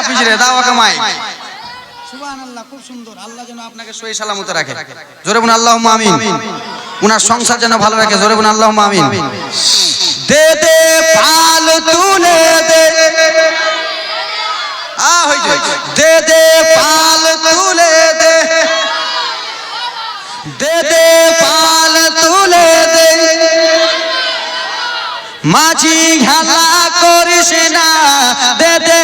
হাফিজ রে দাও ওকে সুবহানাল্লাহ খুব সুন্দর। আল্লাহ যেন আপনাকে সহি সালামত রাখে। জোরে বলুন আল্লাহুম্মা আমিন। উনার সংসার যেন ভালো রাখে। জোরে বলুন আল্লাহুম্মা আমিন। দে দে পাল তুলে দে। আ হইছে দে দে পাল তুলে দে। দে দে পাল তুলে দে। মাঝি খেলা করিস না। দে দে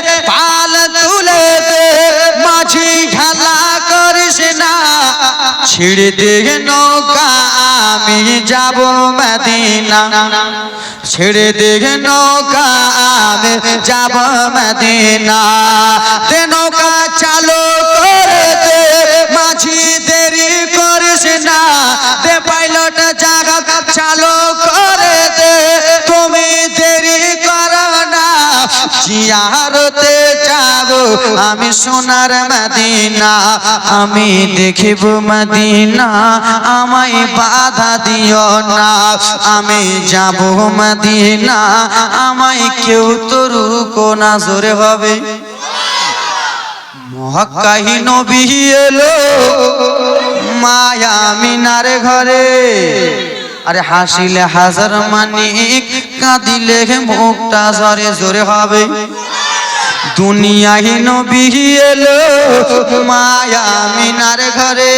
ছিড়ে দে নৌকা আমি যাব মদিনা। ছেড়ে দে নৌকা আমি যাব মদিনা। দে নৌকা চালু করে দে, মাঝি দেরি করিস না। দে পাইলট জাগা চালু করে দে, তুমি দেরি করো না। জিয়ারতে আমি সোনার মদিনা, আমি দেখিব মদিনা, আমায় বাধা দিও না। আমি যাব মদিনা, আমায় কেউ তো রুকো না, জোরে হবে। মহাকাহি নবী এলো মায়া মিনার ঘরে। আরে হাসিলে হাজার মানিক, কাঁদিলে মুখটা জরে জোরে হবে। দুনিয়াহি নবী এলো মায়া মিনার ঘরে।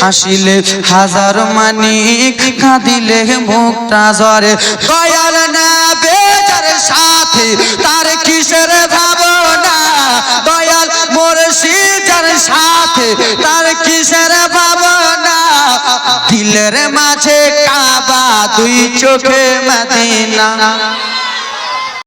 হাসিলে হাজার মানিক, কাঁদিলে মুখটা জরে দয়াল না বেজার সাথে তার কিসের ভাবনা? দয়াল মুর্শিদার সাথে তার কিসের ভাবনা? দিলের মাঝে কাবা, দুই চোখে মদিনা।